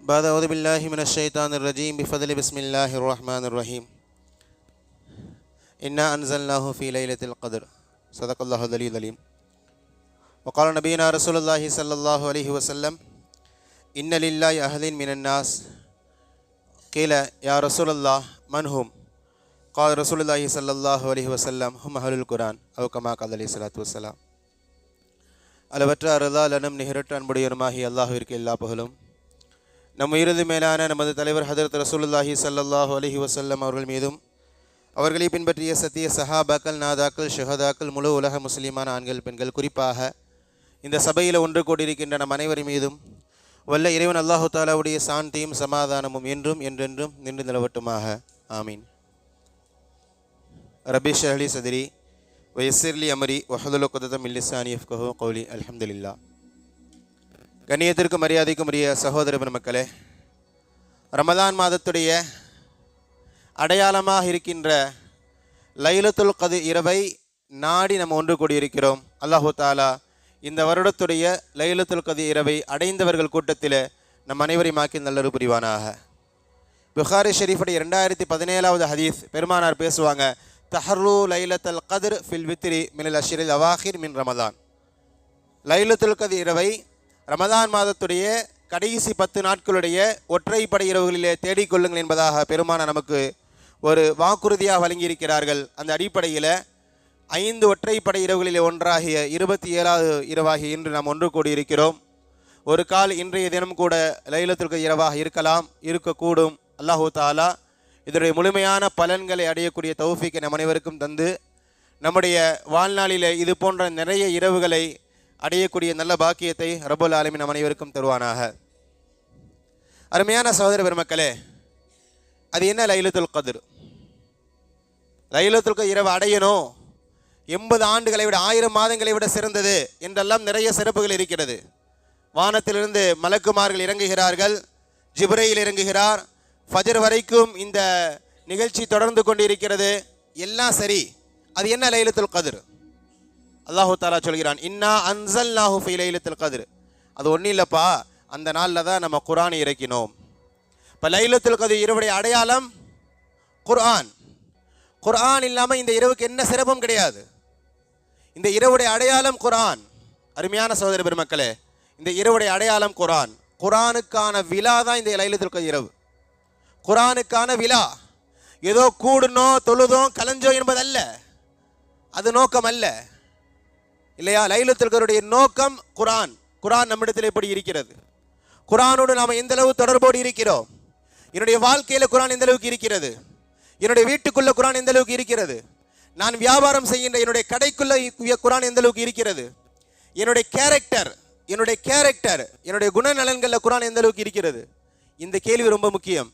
بعد أعوذ بالله من الشيطان الرجيم بفضل بسم الله الرحمن الرحيم إنا أنزلناه في ليلة القدر صدق الله العلي العليم وقال نبينا رسول الله صلى الله عليه وسلم إن لله أهل من الناس قيل يا رسول الله من هم قال رسول الله صلى الله عليه وسلم هم أهل القرآن أو كما قال عليه الصلاة والسلام அளவற்ற அருளாளனும் நிகரற்ற அன்புடையனுமாகி அல்லாஹுவிற்கு எல்லா புகழும் நம் உயிரது மேலான நமது தலைவர் ஹதரத் ரசூலுல்லாஹி சல்லாஹூ அலஹி வசல்லம் அவர்கள் மீதும் அவர்களை பின்பற்றிய சத்திய சஹாபாக்கள் நாதாக்கள் ஷஹதாக்கள் முழு உலக முஸ்லீமான ஆண்கள் பெண்கள் குறிப்பாக இந்த சபையில் ஒன்று கூடியிருக்கின்ற நம் அனைவரின் மீதும் வல்ல இறைவன் அல்லாஹு தாலாவுடைய சாந்தியும் சமாதானமும் என்றும் என்றென்றும் நின்று நிலவட்டுமாக. ஆமீன். ரபீஷ் அலி சதிரி வயசிர்லி அமரி வஹதுல் குததம் இல்லிசானி அஃப்கஹோ கௌலி அலமதுல்லா கண்ணியத்திற்கும் மரியாதைக்கும் உரிய சகோதர பெருமக்களே ரமதான் மாதத்துடைய அடையாளமாக இருக்கின்ற லைலத்துல் கது இரவை நாடி நம்ம ஒன்று கூடியிருக்கிறோம். அல்லாஹு தாலா இந்த வருடத்துடைய லைலத்துல் கது இரவை அடைந்தவர்கள் கூட்டத்தில் நம் அனைவரையும் ஆக்கி நல்லொரு புரிவானாக. புகாரி ஷெரீஃபுடைய ரெண்டாயிரத்தி பதினேழாவது ஹதீஸ் பெருமானார் பேசுவாங்க தஹர்ரு லைலத்தல் கதிர் ஃபில் வித்ரி மினல் அஷிரில் அவாஹிர் மின் ரமதான். லைலத்துல் கது இரவை ரமதான் மாதத்துடைய கடைசி பத்து நாட்களுடைய ஒற்றைப்படை இரவுகளிலே தேடிக்கொள்ளுங்கள் என்பதாக பெருமான நமக்கு ஒரு வாக்குறுதியாக வழங்கியிருக்கிறார்கள். அந்த அடிப்படையில் ஐந்து ஒற்றைப்படை இரவுகளிலே ஒன்றாகிய இருபத்தி ஏழாவது இரவாகிய இன்று நாம் ஒன்று கூடியிருக்கிறோம். ஒரு கால் இன்றைய தினம் கூட லைலத்திற்கு இரவாக இருக்கலாம் இருக்கக்கூடும். அல்லாஹு தாலா இதனுடைய முழுமையான பலன்களை அடையக்கூடிய தௌஃபிக்கை நம் அனைவருக்கும் தந்து நம்முடைய வாழ்நாளில் இது போன்ற நிறைய இரவுகளை அடையக்கூடிய நல்ல பாக்கியத்தை ரபுல் ஆலமின் அனைவருக்கும் தருவானாக. அருமையான சகோதர பெருமக்களே அது என்ன லைலத்துல் கதிர்? லைலத்துல் கதிர் இரவு அடையணும். எண்பது ஆண்டுகளை விட ஆயிரம் மாதங்களை விட சிறந்தது என்றெல்லாம் நிறைய சிறப்புகள் இருக்கிறது. வானத்திலிருந்து மலக்குமார்கள் இறங்குகிறார்கள் ஜிப்ரையில் இறங்குகிறார் ஃபஜர் வரைக்கும் இந்த நிகழ்ச்சி தொடர்ந்து கொண்டிருக்கிறது. எல்லாம் சரி. அது என்ன லைலத்துல் கதிர்? அல்லாஹு தாலா சொல்கிறான் இன்னா அன்சல் நாஹு ஃபி கதிர். அது ஒன்றும் இல்லைப்பா அந்த நாளில் தான் நம்ம குரானை இறக்கினோம். இப்போ லைலத்தில் கதிர் இரவுடைய அடையாளம் குர்ஆன். குர்ஆன் இல்லாமல் இந்த இரவுக்கு என்ன சிறப்பும் கிடையாது. இந்த இரவுடைய அடையாளம் குர்ஆன். அருமையான சகோதர பெருமக்களே இந்த இரவுடைய அடையாளம் குரான் குரானுக்கான விழா தான் இந்த லைலத்தில் கதிர் இரவு. குரானுக்கான விழா ஏதோ கூடுனோ தொழுதோ கலைஞ்சோ என்பதல்ல. அது நோக்கம் அல்ல இல்லையா? லைலத்திற்கருடைய நோக்கம் குரான். குரான் நம்மிடத்தில் எப்படி இருக்கிறது? குரானோடு நாம் எந்த அளவு தொடர்போடு இருக்கிறோம்? என்னுடைய வாழ்க்கையில் குரான் எந்த அளவுக்கு இருக்கிறது? என்னுடைய வீட்டுக்குள்ள குரான் எந்த அளவுக்கு இருக்கிறது? நான் வியாபாரம் செய்கின்ற என்னுடைய கடைக்குள்ள குரான் எந்த அளவுக்கு இருக்கிறது? என்னுடைய கேரக்டர் என்னுடைய கேரக்டர் என்னுடைய குணநலன்களில் குரான் எந்த அளவுக்கு இருக்கிறது? இந்த கேள்வி ரொம்ப முக்கியம்.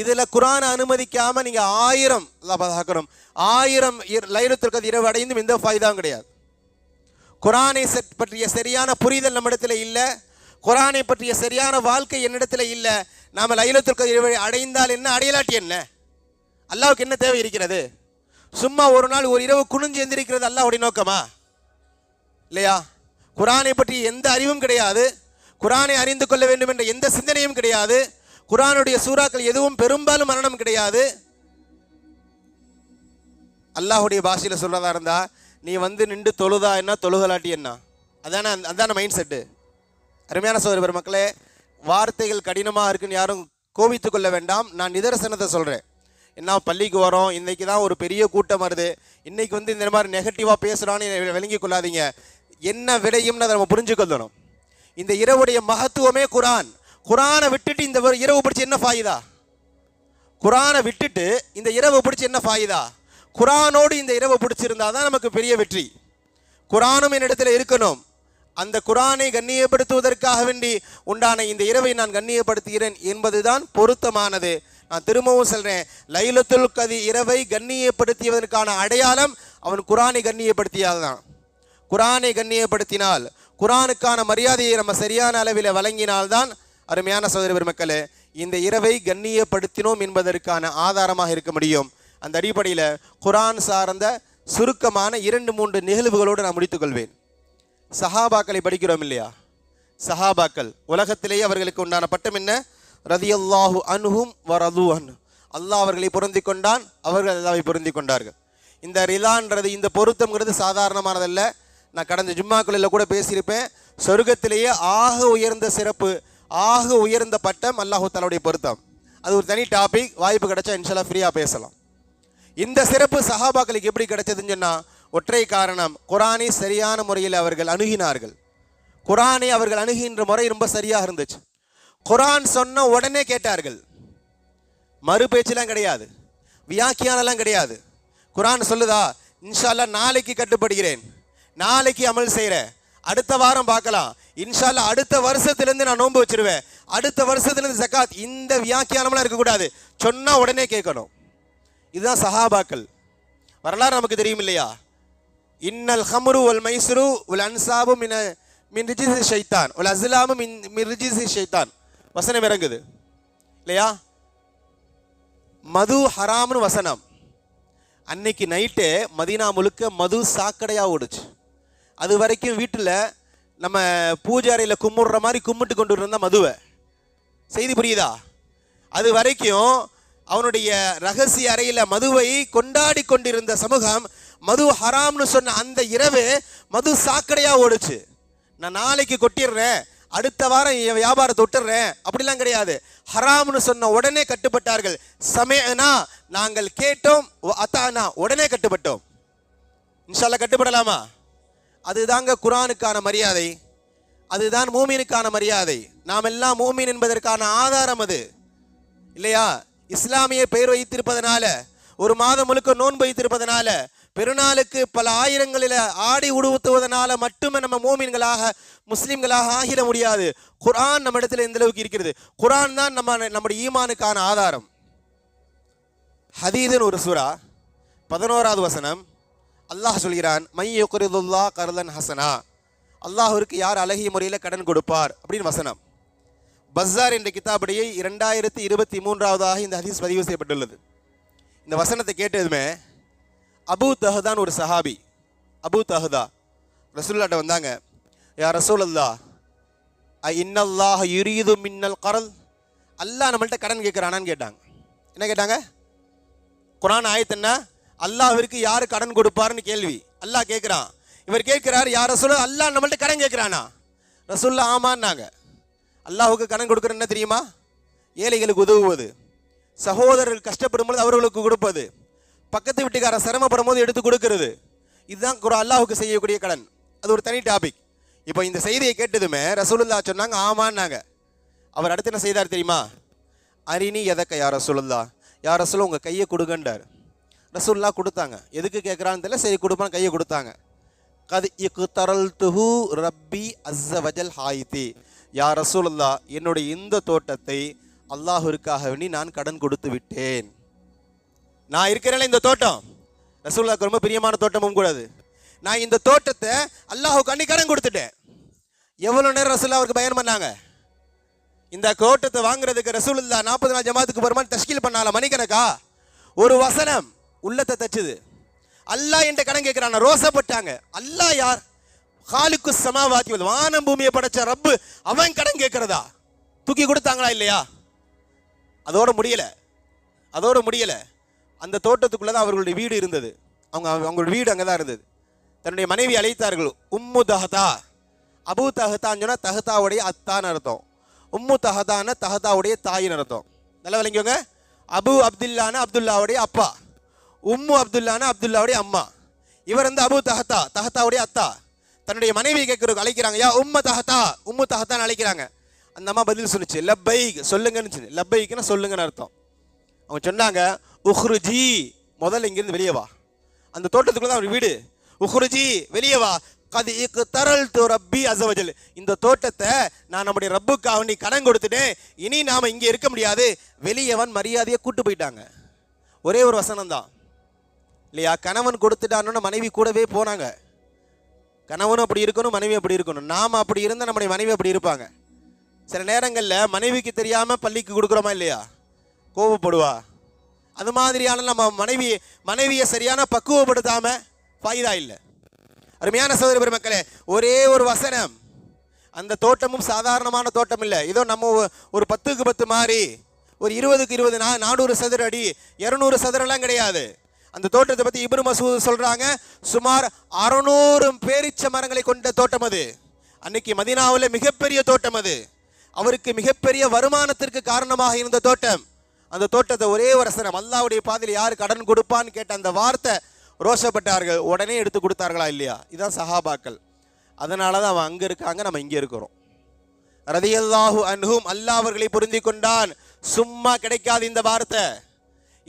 இதில் குரான் அனுமதிக்காமல் நீங்கள் ஆயிரம் அல்லாஹ் ஆயிரம் லைலத்திற்கு இரவு அடைந்தும் எந்த ஃபாய்தாவும் கிடையாது. குரானை பற்றிய சரியான புரிதல் நம்மிடத்தில் இல்லை. குரானை பற்றிய சரியான வாழ்க்கை என்னிடத்தில் இல்லை. நாம் லைலத்திற்கு அடைந்தால் என்ன? அடையலாட்டி என்ன? அல்லாவுக்கு என்ன தேவை இருக்கிறது? சும்மா ஒரு நாள் ஒரு இரவு குனிஞ்சு எந்திரிக்கிறது அல்லாவுடைய நோக்கமா? இல்லையா? குரானை பற்றி எந்த அறிவும் கிடையாது. குரானை அறிந்து கொள்ள வேண்டும் என்ற எந்த சிந்தனையும் கிடையாது. குரானுடைய சூறாக்கள் எதுவும் பெரும்பாலும் மரணம் கிடையாது. அல்லாஹுடைய பாஷையில் சொல்கிறதா இருந்தால் நீ வந்து நின்று தொழுதா என்ன? தொழுகலாட்டி என்ன? அதான அதான மைண்ட் செட்டு அருமையான சோதரி பெருமக்களே வார்த்தைகள் கடினமாக இருக்குன்னு யாரும் கோபித்து கொள்ள வேண்டாம். நான் நிதர்சனத்தை சொல்கிறேன் என்ன பள்ளிக்கு வரோம் இன்றைக்கி தான் ஒரு பெரிய கூட்டம் வருது. இன்றைக்கி வந்து இந்த மாதிரி நெகட்டிவாக பேசுகிறான்னு விளங்கி கொள்ளாதீங்க. என்ன விடையும்னு அதை நம்ம புரிஞ்சுக்கொள்ளணும். இந்த இரவுடைய மகத்துவமே குரான். குரானை விட்டுட்டு இந்த இரவு பிடிச்சி என்ன ஃபாயுதா? குரானை விட்டுட்டு இந்த இரவு பிடிச்சி என்ன ஃபாயுதா? குரானோடு இந்த இரவு பிடிச்சிருந்தா தான் நமக்கு பெரிய வெற்றி. குரானும் என்னிடத்தில் இருக்கணும். அந்த குரானை கண்ணியப்படுத்துவதற்காக வேண்டி உண்டான இந்த இரவை நான் கண்ணியப்படுத்துகிறேன் என்பதுதான் பொருத்தமானது. நான் திரும்பவும் சொல்கிறேன் லைலத்துல் கதி இரவை கண்ணியப்படுத்தியதற்கான அடையாளம் அவன் குரானை கண்ணியப்படுத்தியால்தான் குரானை கண்ணியப்படுத்தினால் குரானுக்கான மரியாதையை நம்ம சரியான அளவில் வழங்கினால்தான் அருமையான சகோதர பெருமக்களே இந்த இரவை கண்ணியப்படுத்தினோம் என்பதற்கான ஆதாரமாக இருக்க முடியும். அந்த அடிப்படையில் குரான் சார்ந்த சுருக்கமான இரண்டு மூன்று நிகழ்வுகளோடு நான் முடித்துக்கொள்வேன். சஹாபாக்களை படிக்கிறோம் இல்லையா? சஹாபாக்கள் உலகத்திலேயே அவர்களுக்கு உண்டான பட்டம் என்ன? ரதியல்லாஹு அன்ஹும் வரது அன் அல்லாஹ் அவர்களை பொருந்தி கொண்டான் அவர்கள் அல்லாவை பொருந்தி கொண்டார்கள். இந்த ரிலான்றது இந்த பொருத்தம்ங்கிறது சாதாரணமானதல்ல. நான் கடந்த ஜும்மாக்களில் கூட பேசியிருப்பேன். சொர்க்கத்திலேயே ஆக உயர்ந்த சிறப்பு ஆக உயர்ந்த பட்டம் அல்லாஹு தலாவுடைய பொருத்தம். அது ஒரு தனி டாபிக் வாய்ப்பு கிடைச்சா இன்ஷால்லா ஃப்ரீயாக பேசலாம். இந்த சிறப்பு சஹாபாக்களுக்கு எப்படி கிடைச்சதுன்னு சொன்னால் ஒற்றை காரணம் குரானை சரியான முறையில் அவர்கள் அணுகினார்கள். குரானை அவர்கள் அணுகின்ற முறை ரொம்ப சரியாக இருந்துச்சு. குரான் சொன்ன உடனே கேட்டார்கள். மறு பேச்செல்லாம் கிடையாது. வியாக்கியானெல்லாம் கிடையாது. குரான் சொல்லுதா இன்ஷால்லா நாளைக்கு கட்டுப்படுகிறேன். நாளைக்கு அமல் செய்கிறேன் அடுத்த வாரம் பார்க்கலாம். இன்ஷால்லா அடுத்த வருஷத்துலேருந்து நான் நோன்பு வச்சிருவேன். அடுத்த வருஷத்துலேருந்து ஜக்காத். இந்த வியாக்கியானம்லாம் இருக்கக்கூடாது. சொன்னால் உடனே கேட்கணும். இதுதான் சஹாபாக்கள். வரலாறு நமக்கு தெரியும் இல்லையா இன்னல் ஹம்ரு வல் மைஸ்ரு உல் அன்சாபு மின மின் ரிஜிசி ஷைத்தான். உல் அஸ்லாமு மின் மின் ரிஜிசி ஷைத்தான். வசனம் இறங்குது. இல்லையா? மது ஹராம்னு வசனம். அன்னைக்கு நைட்டு மதீனா முழுக்க மது சாக்கடையாக ஓடுச்சு. அது வரைக்கும் வீட்டில் நம்ம பூஜை அறையில் கும்பிடுற மாதிரி கும்பிட்டு கொண்டு இருந்தால் மதுவை. செய்தி புரியுதா? அது வரைக்கும் அவனுடைய ரகசிய அறையில் மதுவை கொண்டாடி கொண்டிருந்த சமூகம் மது ஹராம்னு சொன்ன அந்த இரவு மது சாக்கடையாக ஓடுச்சு. நான் நாளைக்கு கொட்டிடுறேன் அடுத்த வாரம் என் வியாபாரத்தை விட்டுறேன் அப்படிலாம் கிடையாது. ஹராம்னு சொன்ன உடனே கட்டுப்பட்டார்கள். சமயனா நாங்கள் கேட்டோம் அத்தானா உடனே கட்டுப்பட்டோம். இன்ஷால்லா கட்டுப்படலாமா? அதுதாங்க குரானுக்கான மரியாதை. அதுதான் மூமீனுக்கான மரியாதை. நாம் எல்லாம் மூமீன் என்பதற்கான ஆதாரம் அது. இல்லையா? இஸ்லாமிய பெயர் வைத்திருப்பதனால ஒரு மாதம் முழுக்க நோன்பு வைத்திருப்பதனால பெருநாளுக்கு பல ஆயிரங்களில் ஆடி உடுத்துவதனால மட்டுமே நம்ம மோமீன்களாக முஸ்லீம்களாக ஆகிட முடியாது. குரான் நம்ம இடத்துல எந்த அளவுக்கு இருக்கிறது? குரான் தான் நம்ம நம்முடைய ஈமானுக்கான ஆதாரம். ஹதீதுன்னு ஒரு சூரா பதினோராவது வசனம். அல்லாஹ் சொல்கிறான் மைய குரிதுல்லா கருதன் ஹசனா. அல்லாஹ்விற்கு யார் அழகிய முறையில் கடன் கொடுப்பார்? அப்படின்னு வசனம். பஸ்ஸார் என்ற கிதாபடியை இரண்டாயிரத்தி இருபத்தி மூன்றாவதாக இந்த ஹதீஸ் பதிவு செய்யப்பட்டுள்ளது. இந்த வசனத்தை கேட்டதுமே அபூ தஹதான் ஒரு சஹாபி. Abu Dahdah. ரசூல்லாட்ட வந்தாங்க. யா ரசூல் அல்லா ஐ இன்னல்லாஹ் யுரீது மின்னல் கரல்? அல்லாஹ் நம்மள்ட்ட கடன் கேட்குறானான்னு கேட்டாங்க. என்ன கேட்டாங்க? குரான் ஆயத்து அல்லாஹிற்கு யார் கடன் கொடுப்பாருன்னு கேள்வி. அல்லாஹ் கேட்குறான். இவர் கேட்குறாரு யார் ரசூல் அல்லாஹ் நம்மள்ட்ட கடன் கேட்குறானா? ரசூல்லா ஆமான்னாங்க. அல்லாஹுக்கு கடன் கொடுக்குறது என்ன தெரியுமா? ஏழைகளுக்கு உதவுவது. சகோதரர்கள் கஷ்டப்படும் போது அவர்களுக்கு கொடுப்பது. பக்கத்து வீட்டுக்காரர் சிரமப்படும் போது எடுத்து கொடுக்கறது. இதுதான் குரா அல்லாஹுக்கு செய்யக்கூடிய கடன். அது ஒரு தனி டாபிக் இப்போ இந்த செய்தியை கேட்டதுமே ரசூலுல்லா சொன்னாங்க ஆமான்னாங்க. அவர் அடுத்து என்ன செய்தார் தெரியுமா? அரிணி எதக்க யார் ரசூலுல்லா? யார் ரசூலும் உங்கள் கையை கொடுங்கண்டார் ரசூல்லா கொடுத்தாங்க. எதுக்கு கேட்குறான்னு தெரியல சரி கொடுப்பான்னு கையை கொடுத்தாங்க. கது இக்கு தரல் துஹு ரப்பி அஸ்ஸ வஜல் ஹாயித்தி. யா ரசூலல்லா என்னுடைய இந்த தோட்டத்தை அல்லாஹிற்காக வேண்டி நான் கடன் கொடுத்து விட்டேன். நான் இருக்கிறேன்ல இந்த தோட்டம்? ரசூல்லாக்கு ரொம்ப பிரியமான தோட்டமும் கூடாது நான் இந்த தோட்டத்தை அல்லாஹுக்கு அன்னி கடன் கொடுத்துட்டேன். எவ்வளோ நேரம் ரசூல்லா அவருக்கு பயன் பண்ணாங்க? இந்த தோட்டத்தை வாங்குறதுக்கு ரசூலுல்லா நாற்பது நாள் ஜமாத்துக்கு போகிறமான தஷ்கீல் பண்ணால மணிக்கணக்கா? ஒரு வசனம் உள்ளத்தை தச்சுது. அல்லாஹ் என்கிட்ட கடன் கேட்குறான் ரோசப்பட்டாங்க அல்லாஹ் யார்? ஹாலுக்கு சமாவாத்தி வானம் பூமியை படைச்ச ரப்பு அவன் கடன் கேட்கிறதா? தூக்கி கொடுத்தாங்களா இல்லையா? அதோட முடியல. அதோட முடியல. அந்த தோட்டத்துக்குள்ள தான் அவர்களுடைய வீடு இருந்தது. அவங்க அவங்களுடைய வீடு அங்கே தான் இருந்தது. தன்னுடைய மனைவி அழைத்தார்கள் உம்மு தஹதா. அபு தஹதான்னு சொன்னால் தஹதாவுடைய அத்தான்னு அர்த்தம். உம்மு தஹதான தஹதாவுடைய தாயின்னு அர்த்தம். நல்லா விளங்கிக்கோங்க. அபு அப்துல்லான அப்துல்லாவுடைய அப்பா. உம்மு அப்துல்லான அப்துல்லாவுடைய அம்மா. இவர் வந்து அபு தஹதா தஹதாவுடைய அத்தா. தன்னுடைய மனைவி கேட்கறதுக்கு அழைக்கிறாங்க யா உம்ம தஹத்தா உம்மு தஹத்தான்னு அழைக்கிறாங்க. அந்த அம்மா பதில் சொன்னுச்சு லப்பைக். சொல்லுங்கன்னு சொன்னுச்சு. லப்பைக்குன்னா சொல்லுங்கன்னு அர்த்தம். அவங்க சொன்னாங்க உஹ்ருஜி முதல்ல இங்கிருந்து வெளியே வா. அந்த தோட்டத்துக்குள்ள தான் அவர் வீடு. உஹ்ருஜி வெளியே வா. கது இக்கு தரல் து ரப்பி அசவஜல் இந்த தோட்டத்தை நான் நம்முடைய ரப்புக்காக நீ கடன் கொடுத்துட்டேன். இனி நாம் இங்கே இருக்க முடியாது. வெளியவன் மரியாதையை கூட்டு போயிட்டாங்க. ஒரே ஒரு வசனம் தான் இல்லையா? கணவன் கொடுத்துட்டான்னு மனைவி கூடவே போனாங்க. கணவனும் அப்படி இருக்கணும் மனைவி அப்படி இருக்கணும். நாம் அப்படி இருந்தால் நம்முடைய மனைவி அப்படி இருப்பாங்க. சில நேரங்களில் மனைவிக்கு தெரியாமல் பள்ளிக்கு கொடுக்குறோமா இல்லையா? கோபப்படுவா அது மாதிரியான நம்ம மனைவி மனைவியை சரியான பக்குவப்படுத்தாமல் ஃபாயிதா இல்லை. அருமையான சகோதர பெருமக்களே ஒரே ஒரு வசனம். அந்த தோட்டமும் சாதாரணமான தோட்டம் இல்லை. ஏதோ நம்ம ஒரு பத்துக்கு பத்து மாதிரி ஒரு இருபதுக்கு இருபது நா நானூறு சதுர அடி இரநூறு சதுரம்லாம் கிடையாது. அந்த தோட்டத்தை பற்றி இப்ரு மசூத் சொல்கிறாங்க சுமார் அறநூறு பேரிச்ச மரங்களை கொண்ட தோட்டம் அது. அன்னைக்கு மதீனாவில் மிகப்பெரிய தோட்டம் அது. அவருக்கு மிகப்பெரிய வருமானத்திற்கு காரணமாக இருந்த தோட்டம். அந்த தோட்டத்தை ஒரே ஒரு வசனம் அல்லாவுடைய பாதையில் யார் கடன் கொடுப்பான்னு கேட்ட அந்த வார்த்தை ரோஷப்பட்டார்கள். உடனே எடுத்து கொடுத்தார்களா இல்லையா? இதான் சஹாபாக்கள். அதனால தான் அவன் அங்கே இருக்காங்க நம்ம இங்கே இருக்கிறோம். ரதியல்லாஹு அன்ஹும் அல்லாஹ் அவர்களை பொருந்தி கொண்டான். சும்மா கிடைக்காது இந்த வார்த்தை.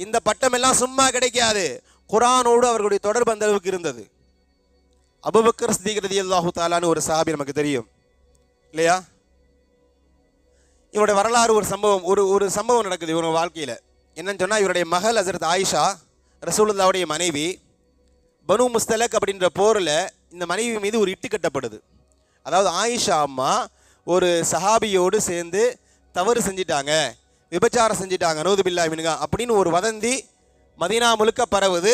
இந்த பட்டம் எல்லாம் சும்மா கிடைக்காது. குரானோடு அவர்களுடைய தொடர்பு அந்த அளவுக்கு இருந்தது. அபுபக்கர் ஸ்தீகிரதி அல்லாஹு தாலான்னு ஒரு சஹாபி நமக்கு தெரியும். இல்லையா? இவருடைய வரலாறு ஒரு சம்பவம் ஒரு ஒரு சம்பவம் நடக்குது இவங்க வாழ்க்கையில். என்னன்னு சொன்னால் இவருடைய மகள் ஹசரத் ஆயிஷா ரசூலுல்லாவுடைய மனைவி பனு முஸ்தலக் அப்படின்ற போரில் இந்த மனைவி மீது ஒரு இட்டு கட்டப்படுது. அதாவது ஆயிஷா அம்மா ஒரு சஹாபியோடு சேர்ந்து தவறு செஞ்சிட்டாங்க. விபச்சாரம் செஞ்சிட்டாங்க. நூதுபில்லா மினுகா அப்படின்னு ஒரு வதந்தி மதீனா முழுக்க பரவுது.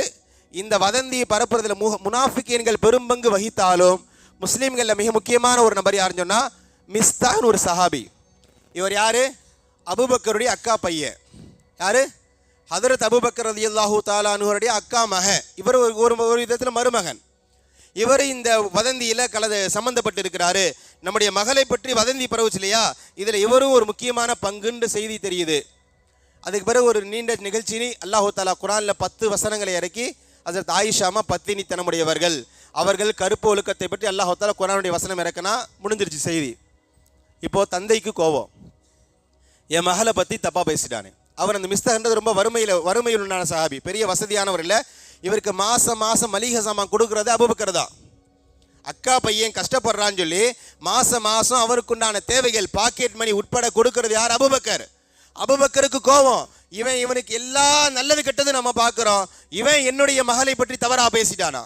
இந்த வதந்தியை பரப்புறதுல மு முனாஃபிக்கீன்கள் பெரும்பங்கு வகித்தாலும் முஸ்லீம்களில் மிக முக்கியமான ஒரு நபர் யாருன்னு சொன்னால் மிஸ்தான் ஒரு சஹாபி. இவர் யார்? அபுபக்கருடைய அக்கா பையன். யார்? ஹதரத் அபுபக்கர் அலி அல்லாஹூ தாலானுடைய அக்கா மகன். இவர் ஒரு ஒரு ஒரு விதத்தில் மருமகன். இவர் இந்த வதந்தியில் கலந்து சம்மந்தப்பட்டு இருக்கிறாரு நம்முடைய மகளை பற்றி வதந்தி பரவுச்சு இல்லையா? இதில் இவரும் ஒரு முக்கியமான பங்குன்ற செய்தி தெரியுது. அதுக்கு பிறகு ஒரு நீண்ட நிகழ்ச்சி அல்லாஹு தாலா குரானில் பத்து வசனங்களை இறக்கி அதற்கு ஆயிஷாமா பத்தினித்தனமுடையவர்கள் அவர்கள் கருப்பு ஒழுக்கத்தை பற்றி அல்லாஹு தாலா குரானுடைய வசனம் இறக்குனா முடிஞ்சிருச்சு செய்தி. இப்போது தந்தைக்கு கோபம். என் மகளை பற்றி தப்பாக பேசிட்டானே. அவர் அந்த மிஸ்தகன்றது ரொம்ப வறுமையில் வறுமையில் உண்டான சஹாபி. பெரிய வசதியானவர் இல்லை. இவருக்கு மாதம் மாதம் மளிகை சாமான் கொடுக்குறது அபுபக்கர் தான். அக்கா பையன் கஷ்டப்படுறான்னு சொல்லி மாதம் மாதம் அவருக்குண்டான தேவைகள் பாக்கெட் மணி உட்பட கொடுக்கறது யார்? அபுபக்கர். அபுபக்கருக்கு கோபம். இவன் இவனுக்கு எல்லா நல்லது கெட்டது நம்ம பார்க்குறோம். இவன் என்னுடைய மகளை பற்றி தவறாக பேசிட்டானா?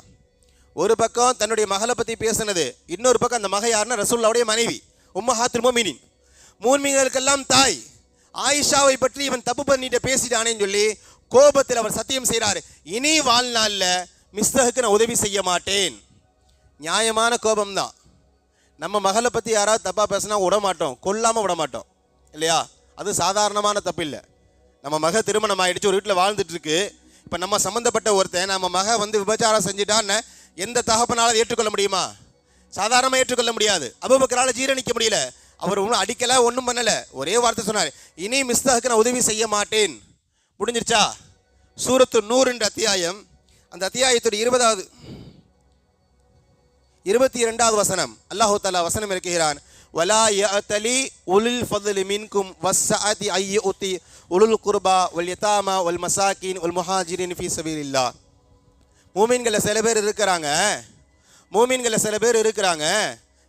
ஒரு பக்கம் தன்னுடைய மகளை பற்றி பேசுனது இன்னொரு பக்கம் அந்த மக யாருன்னா ரசூல்லாவுடைய மனைவி உம்ம ஹாத்திரு மோமினின். மூன்மீன்களுக்கெல்லாம் தாய். ஆயிஷாவை பற்றி இவன் தப்பு பண்ணிட்டு பேசிட்டானேன்னு சொல்லி கோபத்தில் அவர் சத்தியம் செய்கிறாரு இனி வாழ்நாளில் மிஸ்தகுக்கு நான் உதவி செய்ய மாட்டேன். நியாயமான கோபம்தான். நம்ம மகளை பற்றி யாராவது தப்பாக பேசினா விட மாட்டோம் கொல்லாமல் விட மாட்டோம். இல்லையா? அது சாதாரணமான தப்பு இல்லை. நம்ம மக திருமணம் ஆயிடுச்சு ஒரு வீட்டில் வாழ்ந்துட்டுருக்கு. இப்போ நம்ம சம்மந்தப்பட்ட ஒருத்தன் நம்ம மக வந்து விபச்சாரம் செஞ்சுட்டான்னு எந்த தகப்பனால ஏற்றுக்கொள்ள முடியுமா? சாதாரணமாக ஏற்றுக்கொள்ள முடியாது. அபுபக்கரால் ஜீரணிக்க முடியல. அவர் ஒன்றும் அடிக்கலை ஒன்றும் பண்ணலை. ஒரே வார்த்தை சொன்னார் இனி மிஸ்தாக்கு நான் உதவி செய்ய மாட்டேன். முடிஞ்சிருச்சா? சூரத்து நூறுன்ற அத்தியாயம். அந்த அத்தியாயத்துடைய இருபதாவது இருபத்தி இரண்டாவது வசனம். அல்லாஹு தாலா வசனம் இருக்கிறான் வலா யஅதலி உலில் ஃபضل மின்கும் வஸ்ஸஅதி ஐய உத்தி உலுல் குர்பா வல் யதாமா வல் மசாக்கின் வல் முஹாஜிரின் ஃபி சபீலில்லா. மூமின்களில் சில பேர் இருக்கிறாங்க. மூமின்களில் சில பேர் இருக்கிறாங்க.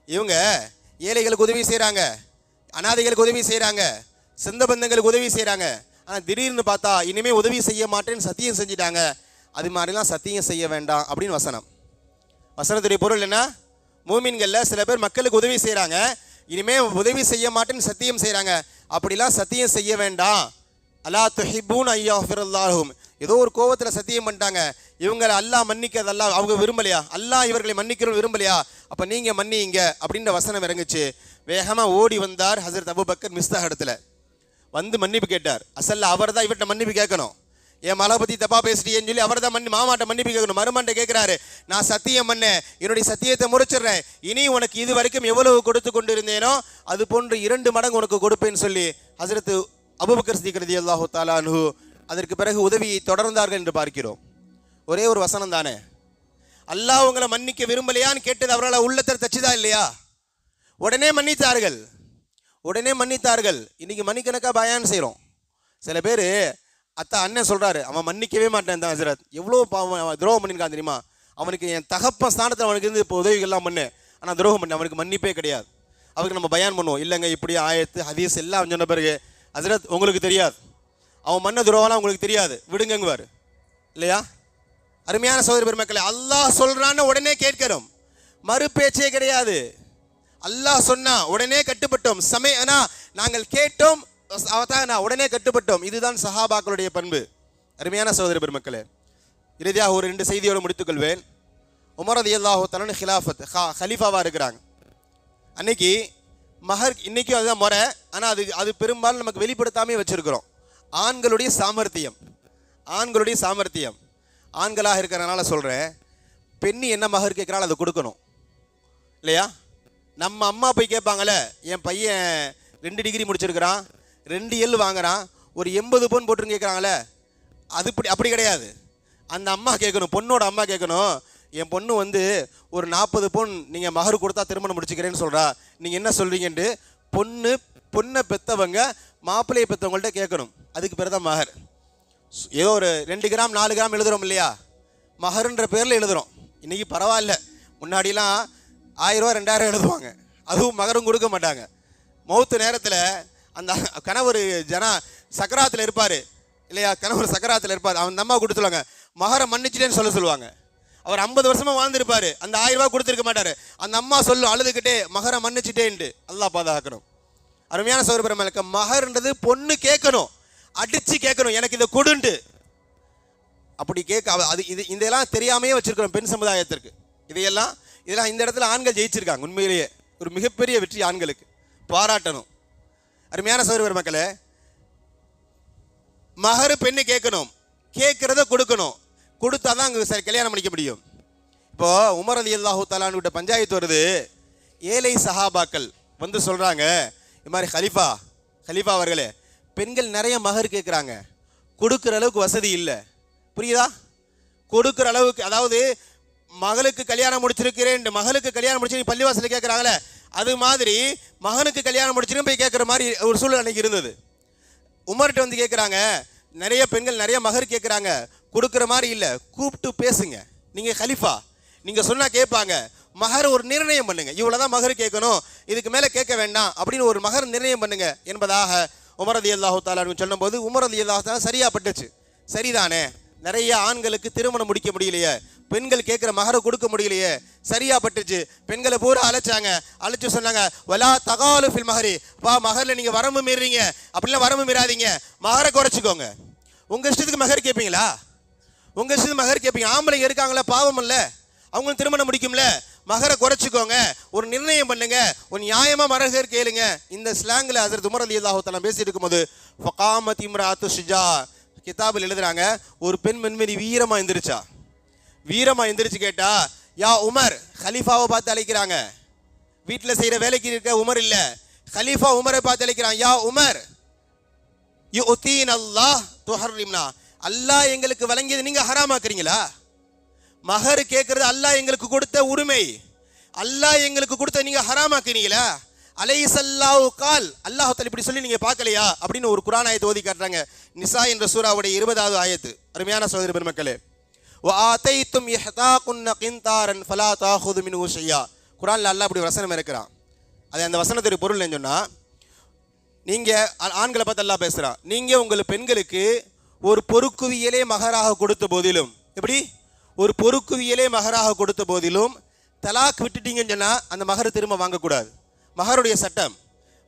இவங்க ஏழைகளுக்கு உதவி செய்கிறாங்க அனாதைகளுக்கு உதவி செய்கிறாங்க சொந்த பந்தங்களுக்கு உதவி செய்கிறாங்க ஆனால் திடீர்னு பார்த்தா இனிமேல் உதவி செய்ய மாட்டேன்னு சத்தியம் செஞ்சிட்டாங்க. அது மாதிரிலாம் சத்தியம் செய்ய வேண்டாம் அப்படின்னு வசனம். வசனத்துடைய பொருள் என்ன? மூமின்களில் சில பேர் மக்களுக்கு உதவி செய்கிறாங்க இனிமே உதவி செய்ய மாட்டேன்னு சத்தியம் செய்கிறாங்க அப்படிலாம் சத்தியம் செய்ய வேண்டாம். அல்லா துஹிபூன் ஐயா ஃபிரல்லாஹும் ஏதோ ஒரு கோவத்தில் சத்தியம் பண்ணிட்டாங்க. இவங்களை அல்லாஹ் மன்னிக்கிறதெல்லாம் அவங்க விரும்பலையா? அல்லாஹ் இவர்களை மன்னிக்கிறோம் விரும்பலையா? அப்போ நீங்கள் மன்னிங்க அப்படின்ற வசனம் இறங்குச்சு. வேகமாக ஓடி வந்தார் ஹசரத் அபுபக்கர் மிஸ்தா இடத்துல வந்து மன்னிப்பு கேட்டார். அசல்ல அவர் தான் இவர்கிட்ட மன்னிப்பு கேட்கணும். என் மலை பற்றி தப்பா பேசுறியேன்னு சொல்லி அவர் தான் மன்னி மாமாட்ட மன்னிப்பு கேட்கணும். மருமன்ட்ட கேட்குறாரு நான் சத்தியம் பண்ணேன் என்னுடைய சத்தியத்தை முறைச்சிடுறேன். இனி உனக்கு இது வரைக்கும் எவ்வளவு கொடுத்து கொண்டு இருந்தேனோ அது போன்று இரண்டு மடங்கு உனக்கு கொடுப்பேன்னு சொல்லி ஹசரத்து அபுபக்கர் சித்திக்கிறது அல்லாஹு தாலானு அதற்கு பிறகு உதவியை தொடர்ந்தார்கள் என்று பார்க்கிறோம். ஒரே ஒரு வசனம் தானே? அல்லாஹ் உங்களை மன்னிக்க விரும்பலையான்னு கேட்டது அவரால் உள்ளத்தில் தச்சுதா இல்லையா? உடனே மன்னித்தார்கள். உடனே மன்னித்தார்கள். இன்னைக்கு மணிக்கணக்காக பயான் செய்கிறோம் சில பேர் அத்தா அண்ணன் சொல்கிறாரு அவன் மன்னிக்கவே மாட்டேன் தான் ஹசரத். எவ்வளோ பாவம் அவன் துரோகம் பண்ணியிருக்கான் தெரியுமா? அவனுக்கு என் தகப்பன் ஸ்தானத்தில் அவனுக்கு இருந்து இப்போ உதவிகள்லாம் பண்ணு. ஆனால் துரோகம் பண்ணு அவனுக்கு மன்னிப்பே கிடையாது. அவருக்கு நம்ம பயான் பண்ணுவோம். இல்லைங்க இப்படி ஆயத்து ஹதீஸ் எல்லாம் சொன்ன பிறகு ஹசரத் உங்களுக்கு தெரியாது. அவன் மன்ன துரோகம்லாம் உங்களுக்கு தெரியாது. விடுங்கங்குவார். இல்லையா? அருமையான சோதரி பெருமக்களை அல்லாஹ் சொல்கிறான்னு உடனே கேட்கிறோம் மறு பேச்சே கிடையாது. அல்லாஹ் சொன்னா உடனே கட்டுப்பட்டோம். சமயனா நாங்கள் கேட்டோம் அவதானா உடனே கட்டுப்பட்டோம். இதுதான் சஹாபாக்களுடைய பண்பு. அருமையான சகோதர பெருமக்களே இறுதியாக ஒரு ரெண்டு செய்தியோடு முடித்துக்கொள்வேன். உமரது எல்லாஹோ அல்லாஹு தலன் ஹிலாஃபத் ஹலீஃபாவாக இருக்கிறாங்க. அன்னைக்கு மகர் இன்றைக்கும் அதுதான் முறை ஆனால் அது அது பெரும்பாலும் நமக்கு வெளிப்படுத்தாமே வச்சுருக்கிறோம். ஆண்களுடைய சாமர்த்தியம். ஆண்களுடைய சாமர்த்தியம். ஆண்களாக இருக்கிறனால சொல்கிறேன் பெண்ணு என்ன மகர் கேட்குறாலும் அதை கொடுக்கணும். இல்லையா? நம்ம அம்மா போய் கேட்பாங்கல்ல என் பையன் ரெண்டு டிகிரி முடிச்சிருக்கிறான் ரெண்டு எள் வாங்குறான் ஒரு எண்பது பவுன் போட்டுன்னு கேட்குறாங்களே அது இப்படி அப்படி கிடையாது. அந்த அம்மா கேட்கணும் பொண்ணோட அம்மா கேட்கணும் என் பொண்ணு வந்து ஒரு நாற்பது பவுன் நீங்கள் மகர் கொடுத்தா திருமணம் முடிச்சுக்கிறேன்னு சொல்கிறா நீங்கள் என்ன சொல்கிறீங்கன்ட்டு பொண்ணு பொண்ணை பெற்றவங்க மாப்பிள்ளையை பெற்றவங்கள்ட்ட கேட்கணும். அதுக்கு பேர் தான் மகர். ஏதோ ஒரு ரெண்டு கிராம் நாலு கிராம் எழுதுகிறோம் இல்லையா? மகருன்ற பேரில் எழுதுகிறோம் இன்றைக்கி பரவாயில்ல. முன்னாடிலாம் ஆயிரம் ரூபா ரெண்டாயிரம் எழுதுவாங்க. அதுவும் மகரும் கொடுக்க மாட்டாங்க. மௌத்து நேரத்தில் அந்த கணவர் ஜனா சக்கராத்தில் இருப்பார். இல்லையா? கணவர் சக்கராத்தில் இருப்பார். அவன் அம்மா கொடுத்துருவாங்க மகரை மன்னிச்சிட்டேன்னு சொல்ல சொல்லுவாங்க. அவர் ஐம்பது வருஷமாக வாழ்ந்துருப்பார். அந்த ஆயிரம் ரூபாய் கொடுத்துருக்க மாட்டார். அந்த அம்மா சொல்லும் அழுதுகிட்டே மகரை மன்னிச்சிட்டேன்ட்டு. அல்லா பாதுகாக்கணும். அருமையான சௌர பெருமலுக்கு மகர்ன்றது பொண்ணு கேட்கணும். அடித்து கேட்கணும். எனக்கு இதை கொடுண்டு அப்படி கேட்க அது இது இதெல்லாம் தெரியாமையே வச்சிருக்கிறோம் பெண் சமுதாயத்திற்கு. இதையெல்லாம் இதெல்லாம் இந்த இடத்துல ஆண்கள் ஜெயிச்சிருக்காங்க உண்மையிலேயே. ஒரு மிகப்பெரிய வெற்றி ஆண்களுக்கு. பாராட்டணும். அருமையான சௌர மக்களே மகரு பெண்ணு கேட்கணும். கேட்கறத கொடுக்கணும். கொடுத்தா தான் அங்கே சரி கல்யாணம் பண்ணிக்க முடியும். இப்போ உமர் அலி அல்லாஹூ தாலான்னு விட்ட பஞ்சாயத்து வருது. ஏழை சஹாபாக்கள் வந்து சொல்கிறாங்க இது மாதிரி ஹலீஃபா ஹலீஃபா அவர்களே பெண்கள் நிறைய மகர் கேட்குறாங்க. கொடுக்குற அளவுக்கு வசதி இல்லை. புரியுதா? கொடுக்குற அளவுக்கு அதாவது மகளுக்கு கல்யாணம் முடிச்சிருக்கிறேன் மகளுக்கு கல்யாணம் முடிச்சு பள்ளிவாசலில் கேட்குறாங்களே அது மாதிரி மகனுக்கு கல்யாணம் முடிச்சிருன்னு போய் கேட்குற மாதிரி ஒரு சூழல் அன்னைக்கு இருந்தது. உமர்கிட்ட வந்து கேட்குறாங்க நிறைய பெண்கள் நிறைய மகர் கேட்குறாங்க கொடுக்குற மாதிரி இல்லை கூப்பிட்டு பேசுங்க. நீங்கள் ஹலிஃபா நீங்கள் சொன்னால் கேட்பாங்க. மகர் ஒரு நிர்ணயம் பண்ணுங்க. இவ்வளோதான் மகர் கேட்கணும் இதுக்கு மேலே கேட்க வேண்டாம் அப்படின்னு ஒரு மகர் நிர்ணயம் பண்ணுங்க என்பதாக உமரதி அல்லாஹு தாலான்னு சொல்லும்போது உமரதி அல்லாஹு தாலா சரியா பட்டுச்சு சரிதானே நிறைய ஆண்களுக்கு திருமணம் முடிக்க முடியலையே பெண்கள் கேட்குற மகரை கொடுக்க முடியலையே. சரியா பட்டுச்சு. பெண்களை பூரா அழைச்சாங்க. அழைச்சு சொன்னாங்க வலா தகாலு ஃபில் மகரி வா மகரில் நீங்கள் வரம்பு மீறீங்க. அப்படிலாம் வரம்பு மீறாதீங்க. மகரை குறைச்சிக்கோங்க. உங்கள் இஷ்டத்துக்கு மகர் கேட்பீங்களா உங்கள் இஷ்டத்துக்கு மகர் கேட்பீங்க ஆம்பளைங்க இருக்காங்களா? பாவம் இல்லை. அவங்களும் திருமணம் முடிக்கும்ல. மகரை குறைச்சிக்கோங்க. ஒரு நிர்ணயம் பண்ணுங்க. ஒரு நியாயமா மரகர் கேளுங்க. இந்த ஸ்லாங்கில் ஹசரத் துமர் அலி அல்லாஹு பேசிட்டு இருக்கும்போது ஃபகாமத் இம்ராத்து ஷிஜா. கிதாபில் எழுதுறாங்க ஒரு பெண் மென்மதி வீரமா எந்திரிச்சா. வீரமாக எந்திரிச்சு கேட்டா யா உமர் ஹலீஃபாவை பார்த்து அழைக்கிறாங்க. வீட்டில் செய்கிற வேலைக்கு இருக்க உமர் இல்லை. ஹலீஃபா உமரை பார்த்து அழைக்கிறான். யா உமர் யு உத்தீன் அல்லாஹ் துஹர்ரிம்னா. அல்லாஹ் எங்களுக்கு வழங்கியது நீங்கள் ஹராமாக்குறீங்களா? மகர் கேட்குறது அல்லாஹ் எங்களுக்கு கொடுத்த உரிமை. அல்லாஹ் எங்களுக்கு கொடுத்த நீங்கள் ஹராமாக்குறீங்களா? அலைசல்லாஹு கால் அல்லாஹ் இப்படி சொல்லி நீங்கள் பார்க்கலையா? அப்படின்னு ஒரு குரான் ஆயத்தை ஓதி காட்டுறாங்க. நிசா என்ற சூறாவுடைய இருபதாவது ஆயத்து. அருமையான சோதரி பெருமக்களே ஆத்தைத்தும் இஹதா குன்ன கிந்தாரன் ஃபலா தாஹுது மின் ஊஷையா குரானில் அல்லா அப்படி ஒரு வசனம் இருக்கிறான். அது அந்த வசனத்துடைய பொருள் என்ன சொன்னால் நீங்கள் ஆண்களை பார்த்து எல்லாம் பேசுகிறான் நீங்கள் உங்கள் பெண்களுக்கு ஒரு பொறுக்குவியலே மகராக கொடுத்த போதிலும் எப்படி? ஒரு பொறுக்குவியலே மகராக கொடுத்த போதிலும் தலாக் விட்டுட்டீங்கன்னு சொன்னால் அந்த மகரை திரும்ப வாங்கக்கூடாது. மகருடைய சட்டம்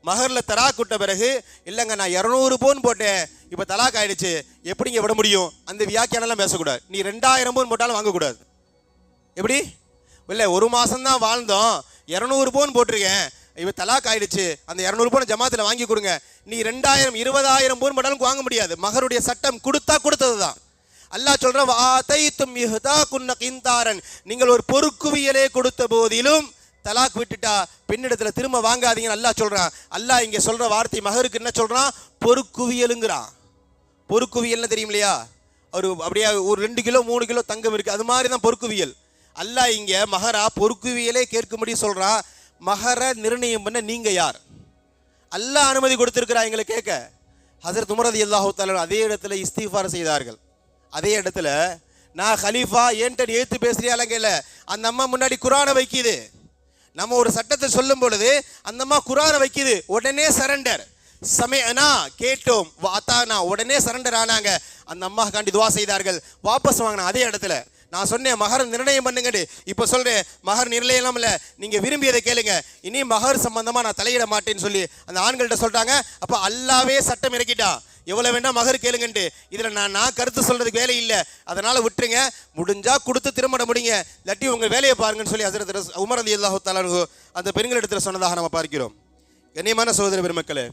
மகரில் தலாக் விட்ட பிறகு இல்லைங்க நான் இரநூறு பவுன் போட்டேன். இப்போ தலாக் ஆயிடுச்சு. எப்படிங்க விட முடியும்? அந்த வியாக்கியானலாம் பேசக்கூடாது. நீ ரெண்டாயிரம் போன் போட்டாலும் வாங்கக்கூடாது. எப்படி? இல்லை ஒரு மாதம்தான் வாழ்ந்தோம். இரநூறு பவுன் போட்டிருக்கேன். இப்போ தலாக் ஆயிடுச்சு. அந்த இரநூறு போன் ஜமாத்தில் வாங்கி கொடுங்க. நீ ரெண்டாயிரம் இருபதாயிரம் போன் போட்டாலும் வாங்க முடியாது. மகருடைய சட்டம் கொடுத்தா கொடுத்தது தான் அல்லாஹ் சொல்றான் மிகுதா குன்ன கிந்தாரன் நீங்கள் ஒரு பொறுக்குவியலே கொடுத்த போதிலும் தலாக் விட்டுட்டா பெண்ணிடத்தில் திரும்ப வாங்காதீங்கன்னு அல்லா சொல்கிறான் அல்லாஹ் இங்கே சொல்கிற வார்த்தை மகருக்கு என்ன சொல்கிறான் பொறுக்குவியலுங்கிறான். பொறுக்குவியல்னு தெரியும் இல்லையா ஒரு அப்படியே ஒரு ரெண்டு கிலோ மூணு கிலோ தங்கம் இருக்குது அது மாதிரி தான் பொறுக்குவியல். அல்லாஹ் இங்கே மகரா பொறுக்குவியலே கேட்கும்படி சொல்கிறான் மகர நிர்ணயம் பண்ண நீங்கள் யார்? அல்லாஹ் அனுமதி கொடுத்துருக்குறா எங்களை கேட்க. ஹசரத் உமரதி அல்லாஹு அதே இடத்துல இஸ்தீஃபார் செய்தார்கள். அதே இடத்துல நான் ஹலீஃபா ஏன்ட்டு எழுத்து பேசுறியாலாம் கேள. அந்த அம்மா முன்னாடி குரானை வைக்குது. நம்ம ஒரு சட்டத்தை சொல்லும் பொழுது அந்த அம்மா குரானை வைக்குது உடனே சரண்டர் சமயனா கேட்டோம். வாத்தானா உடனே சரண்டர் ஆனாங்க. அந்த அம்மா காண்டி துவா செய்தார்கள். வாபஸ் வாங்கினா அதே இடத்துல. நான் சொன்னேன் மகர் நிர்ணயம் பண்ணுங்கன்னு. இப்போ சொல்கிறேன் மகர் நிர்ணயம் இல்லை. நீங்கள் விரும்பியதை கேளுங்க. இனி மகர் சம்பந்தமாக நான் தலையிட மாட்டேன்னு சொல்லி அந்த ஆண்கள்கிட்ட சொல்கிறாங்க அப்போ அல்லாவே சட்டம் இறக்கிட்டான் எவ்வளோ வேண்டாம் மகர் கேளுங்கன்ட்டு. இதில் நான் நான் கருத்து சொல்கிறதுக்கு வேலை இல்லை. அதனால் விட்டுருங்க. முடிஞ்சால் கொடுத்து திருமணம் முடிங்க. இல்லாட்டி உங்கள் வேலையை பாருங்கன்னு சொல்லி ஹசரத் உமர் அலி அல்லாஹு தாலானு அந்த பெண்களிடத்தில் சொன்னதாக நம்ம பார்க்கிறோம். கண்ணியமான சகோதர பெருமக்களே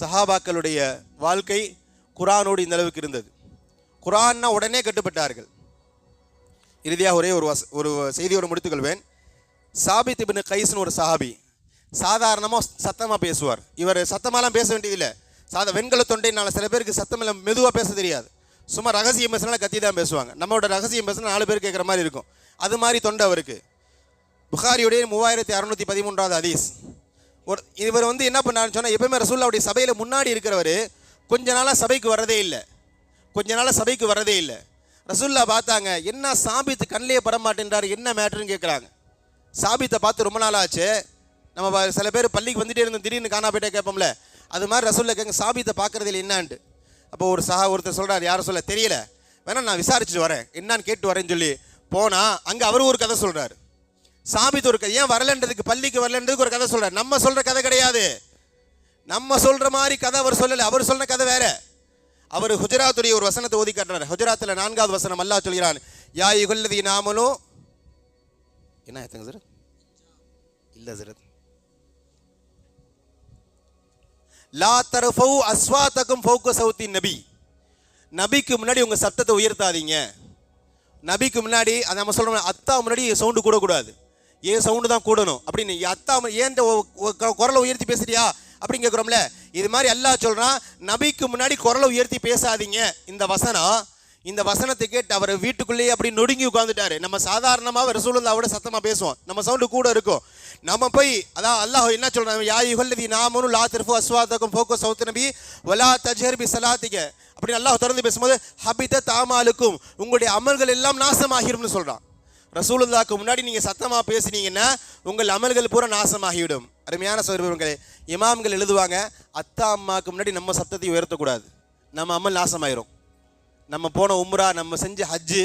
சஹாபாக்களுடைய வாழ்க்கை குரானோடு இந்த அளவுக்கு இருந்தது. குரான்னா உடனே கட்டுப்பட்டார்கள். இறுதியாக ஒரே ஒரு வச ஒரு செய்தியோடு முடித்துக்கொள்வேன். சாபித் பின் கைஸ்னு ஒரு சஹாபி சாதாரணமாக சத்தமாக பேசுவார். இவர் சத்தமாலாம் பேச வேண்டியதில்லை. சாத வெண்கல தொண்டைனால சில பேருக்கு சத்தமில்ல மெதுவாக பேச தெரியாது. சும்மா ரகசியம் பேசினால கத்தி தான் பேசுவாங்க. நம்மளோட ரகசியம் பேசினா நாலு பேர் கேட்குற மாதிரி இருக்கும். அது மாதிரி தொண்டை அவருக்கு. புகாரியுடைய மூவாயிரத்தி அறுநூத்தி பதிமூன்றாவது அதீஸ் ஒரு இவர் வந்து என்ன பண்ணாருன்னு சொன்னால் எப்பவுமே ரசூல்லாவுடைய சபையில் முன்னாடி இருக்கிறவர் கொஞ்ச நாளாக சபைக்கு வர்றதே இல்லை. கொஞ்ச நாளாக சபைக்கு வர்றதே இல்லை. ரசூல்லா பார்த்தாங்க என்ன சாபித்து கண்ணிலே படமாட்டேன்றார் என்ன மேட்ருன்னு கேட்குறாங்க சாபித்தை பார்த்து ரொம்ப நாள் ஆச்சு. நம்ம சில பேர் பள்ளிக்கு வந்துட்டே இருந்தோம் திடீர்னு காணா போயிட்டே கேட்போம்ல அது மாதிரி ரசூலில் கேங்க சாபித்தை பார்க்கறது இல்லை என்னான்ட்டு? அப்போ ஒரு சஹா ஒருத்தர் சொல்கிறார் யாரும் சொல்ல தெரியல. வேணா நான் விசாரிச்சுட்டு வரேன். என்னான்னு கேட்டு வரேன்னு சொல்லி போனால் அங்கே அவர் ஒரு கதை சொல்கிறாரு சாபித்து ஒரு கதை. ஏன் வரலன்றதுக்கு பள்ளிக்கு வரலன்றதுக்கு ஒரு கதை சொல்கிறார் நம்ம சொல்கிற கதை கிடையாது. நம்ம சொல்கிற மாதிரி கதை அவர் சொல்லலை. அவர் சொல்கிற கதை வேற. அவர் ஹுஜராத்துடைய ஒரு வசனத்தை ஓதி காட்டுறாரு. ஹுஜராத்தில் நான்காவது வசனம் அல்லா சொல்கிறான் யா யுகல்லதி நாமலும் என்ன எத்தங்க சார் இல்லை சார் லா தரஃபௌ அஸ்வாத்தக்கும் ஃபௌக சவுத்தி நபி. நபிக்கு முன்னாடி உங்கள் சத்தத்தை உயர்த்தாதீங்க. நபிக்கு முன்னாடி அது நம்ம சொல்கிறோம் அத்தா முன்னாடி சவுண்டு கூடக்கூடாது. ஏன் சவுண்டு தான் கூடணும். அப்படின்னு அத்தா ஏன் இந்த குரலை உயர்த்தி பேசுறியா? அப்படின்னு கேட்குறோம்ல. இது மாதிரி எல்லாம் சொல்கிறான் நபிக்கு முன்னாடி குரலை உயர்த்தி பேசாதீங்க. இந்த வசனம் இந்த வசனத்தை கேட்டு அவர் வீட்டுக்குள்ளேயே அப்படி நொடுங்கி உட்காந்துட்டாரு நம்ம சாதாரணமாக ரசூலுல்லாவோட சத்தமாக பேசுவோம். நம்ம சவுண்டு கூட இருக்கும். நம்ம போய் அதான் அல்லாஹ் என்ன சொல்றாங்க யா யுகல்லதி நாமனு லா திருஃபு அஸ்வாதகம் போக்கோ சவுத்து நபி வலா தஜ்ஹர் பி சலாத்திக. அப்படி அல்லாஹ் தொடர்ந்து பேசும்போது ஹபித தாமாலுக்கும் உங்களுடைய அமல்கள் எல்லாம் நாசமாகிரும்னு சொல்கிறான் ரசூலுல்லாக்கு முன்னாடி நீங்கள் சத்தமாக பேசுனீங்கன்னா உங்கள் அமல்கள் பூரா நாசமாகிவிடும். அருமையான சோர்வர்களே இமாம்கள் எழுதுவாங்க அத்தா அம்மாவுக்கு முன்னாடி நம்ம சத்தத்தை உயர்த்தக்கூடாது. நம்ம அமல் நாசமாயிரும். நம்ம போன உம்ரா நம்ம செஞ்ச ஹஜ்ஜு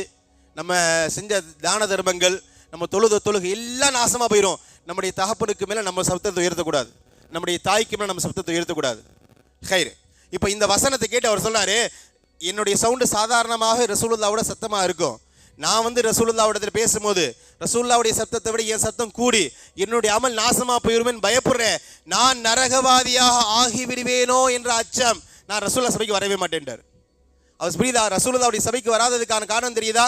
நம்ம செஞ்ச தான தர்மங்கள் நம்ம தொழுத தொழுகை எல்லாம் நாசமாக போயிடும் நம்முடைய தகப்பனுக்கு மேலே நம்ம சப்தத்தை உயர்த்தக்கூடாது. நம்முடைய தாய்க்கு மேலே நம்ம சப்தத்தை உயர்த்தக்கூடாது. ஹைர். இப்போ இந்த வசனத்தை கேட்டு அவர் சொன்னார் என்னுடைய சவுண்டு சாதாரணமாக ரசூலுல்லாவோட சத்தமாக இருக்கும். நான் வந்து ரசூலுல்லாவிடத்தில் பேசும்போது ரசூல்லாவுடைய சத்தத்தை விட என் சத்தம் கூடி என்னுடைய அமல் நாசமாக போயிருமேன்னு பயப்படுறேன். நான் நரகவாதியாக ஆகிவிடுவேனோ என்ற அச்சம் நான் ரசூல்லா சபைக்கு வரவே மாட்டேன்றார் அவர் புரியுதா? ரசூலுல்லாவுடைய சபைக்கு வராததுக்கான காரணம் தெரியுதா?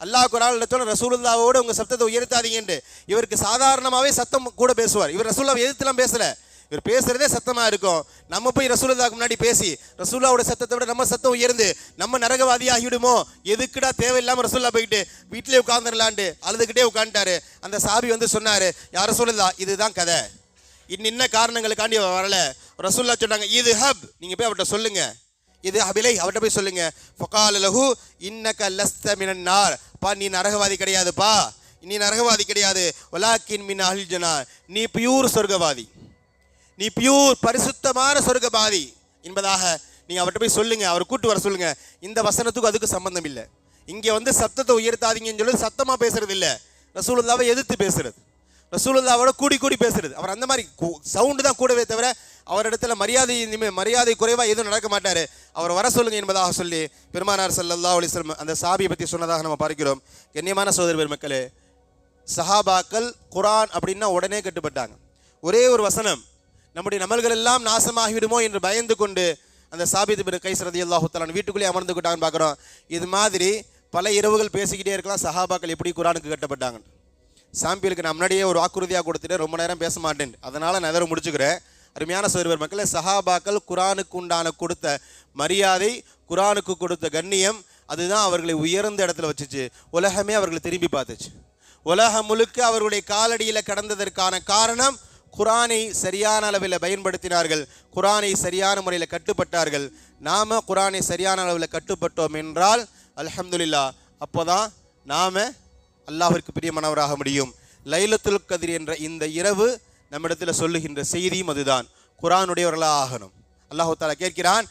அல்லாஹ் குரான் சொன்ன ரசூலுல்லாவோட உங்கள் சத்தத்தை உயர்த்தாதீங்கன்ட்டு இவருக்கு சாதாரணமாகவே சத்தம் கூட பேசுவார். இவர் ரசூல்லாவை எதிர்த்துலாம் பேசலை. இவர் பேசுகிறதே சத்தமாக இருக்கும். நம்ம போய் ரசூலுல்லாவுக்கு முன்னாடி பேசி ரசூல்லாவோட சத்தத்தை விட நம்ம சத்தம் உயர்ந்து நம்ம நரகவாதி ஆகிவிடுமோ எதுக்குடா தேவையில்லாமல் ரசூல்லா போயிட்டு வீட்டிலே உட்காந்துடலான்ட்டு அழுதுகிட்டே உட்காந்துட்டாரு அந்த சாபி வந்து சொன்னார் யார் ரசூலுல்லா இதுதான் கதை. இன்ன காரணங்களுக்காண்டி அவர் வரல. ரசூல்லா சொன்னாங்க இது ஹப். நீங்கள் போய் அவர்கிட்ட சொல்லுங்கள் இது அபிலை அவர்கிட்ட போய் சொல்லுங்க. ஃபகால லகு இன்னக்க லஸ்த மினன்னார் பா நீ நரகவாதி கிடையாதுப்பா நீ நரகவாதி கிடையாது. ஒலாக்கின் மின் அஹில்ஜனா நீ பியூர் சொர்க்கவாதி. நீ பியூர் பரிசுத்தமான சொர்க்கவாதி. என்பதாக நீங்கள் அவர்கிட்ட போய் சொல்லுங்க. அவர் கூட்டு வர சொல்லுங்க. இந்த வசனத்துக்கும் அதுக்கு சம்பந்தம் இல்லை. இங்கே வந்து சத்தத்தை உயர்த்தாதீங்கன்னு சொல்லி சத்தமாக பேசுறது இல்லை ரசூலுல்லாவை எதிர்த்து பேசுறது. ரசூலுல்லாவோட கூடி கூடி பேசுறது. அவர் அந்த மாதிரி சவுண்டு தான் கூடவே தவிர அவரிடத்துல மரியாதை இனிமே மரியாதை குறைவா எதுவும் நடக்க மாட்டாரு. அவர் வர சொல்லுங்க என்பதாக சொல்லி பெருமானார் சல்லா அலிஸ்லம் அந்த சாபியை பற்றி சொன்னதாக நம்ம பார்க்கிறோம். கண்ணியமான சோதர பெருமக்களே சஹாபாக்கள் குரான் அப்படின்னா உடனே கட்டுப்பட்டாங்க. ஒரே ஒரு வசனம் நம்முடைய நமல்கள் எல்லாம் நாசமாகிவிடுமோ என்று பயந்து கொண்டு அந்த சாபித் பின் கைஸ் ரதியல்லாஹு தஆலா வீட்டுக்குள்ளே அமர்ந்துக்கிட்டாங்கன்னு பார்க்குறோம். இது மாதிரி பல இரவுகள் பேசிக்கிட்டே இருக்கலாம் சஹாபாக்கள் எப்படி குரானுக்கு கட்டப்பட்டாங்க சாம்பியலுக்கு நான் முன்னாடியே ஒரு வாக்குறுதியாக கொடுத்துட்டு ரொம்ப நேரம் பேச மாட்டேன். அதனால் நான் இதோட முடிச்சுக்கிறேன். அருமையான சோதரிவர் மக்களே சஹாபாக்கள் குரானுக்கு உண்டான கொடுத்த மரியாதை குரானுக்கு கொடுத்த கண்ணியம் அதுதான் அவர்களை உயர்ந்த இடத்துல வச்சுச்சு. உலகமே அவர்களை திரும்பி பார்த்துச்சு. உலகம் முழுக்க அவர்களுடைய காலடியில் கடந்ததற்கான காரணம் குரானை சரியான அளவில் பயன்படுத்தினார்கள் குரானை சரியான முறையில் கட்டுப்பட்டார்கள். நாம் குரானை சரியான அளவில் கட்டுப்பட்டோம் என்றால் அல்ஹம்துலில்லாஹ் அப்போதான் நாம் அல்லாஹிற்கு பிரியமானவராக முடியும். லைலத்துல் கதிர் என்ற இந்த இரவு நம்மிடத்தில் சொல்லுகின்ற செய்தியும் அதுதான். குரானுடையவர்களாக ஆகணும். அல்லாஹு தாலா கேட்கிறான்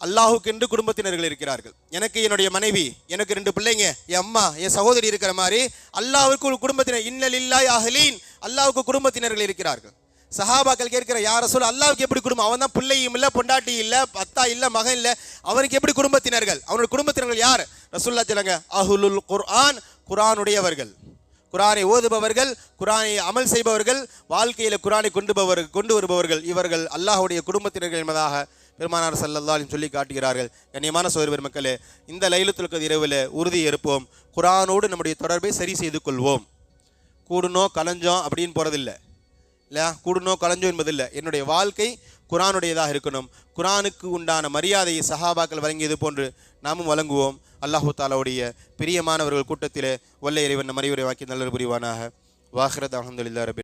அல்லாஹுக்கென்று குடும்பத்தினர்கள் இருக்கிறார்கள். எனக்கு என்னுடைய மனைவி எனக்கு ரெண்டு பிள்ளைங்க என் அம்மா என் சகோதரி இருக்கிற மாதிரி அல்லாஹுக்கு ஒரு குடும்பத்தினர். இன்னல் இல்லாய் அஹ்லீன் அல்லாஹுக்கு குடும்பத்தினர்கள் இருக்கிறார்கள். சஹாபாக்கள் கேட்கிற யார சொல்ல அல்லாவுக்கு எப்படி குடும்பம்? அவன் தான் பிள்ளையும் இல்லை பொண்டாட்டி இல்லை பத்தா இல்லை மகன் இல்லை. அவனுக்கு எப்படி குடும்பத்தினர்கள்? அவனுடைய குடும்பத்தினர்கள் யார்? ரசுல்லா சொல்லுங்க அஹுலுல் குர்ஆன் குரானுடையவர்கள். குரானை ஓதுபவர்கள் குரானை அமல் செய்பவர்கள் வாழ்க்கையில் குரானை கொண்டு பவர் கொண்டு வருபவர்கள் இவர்கள் அல்லாஹுடைய குடும்பத்தினர்கள் என்பதாக பெருமானார் சல்லல்லாலும் சொல்லி காட்டுகிறார்கள். கண்ணியமான சோதரி பெருமக்களே இந்த லைலத்துல் இரவில் உறுதி இருப்போம் குரானோடு நம்முடைய தொடர்பை சரி செய்து கொள்வோம். கூடுனோ கலஞ்சோம் அப்படின்னு போகிறதில்ல இல்லையா? கூடுனோ கலஞ்சோ என்பதில்லை. என்னுடைய வாழ்க்கை குரானுடையதாக இருக்கணும். குரானுக்கு உண்டான மரியாதையை சஹாபாக்கள் வழங்கியது போன்று நாமும் வழங்குவோம். அல்லாஹு தாலாவுடைய பிரியமானவர்கள் கூட்டத்திலே வல்ல இறைவன் நம் வாக்கி நல்ல புரிவானாக. வாஹரத் அஹமதுல்லா ரபி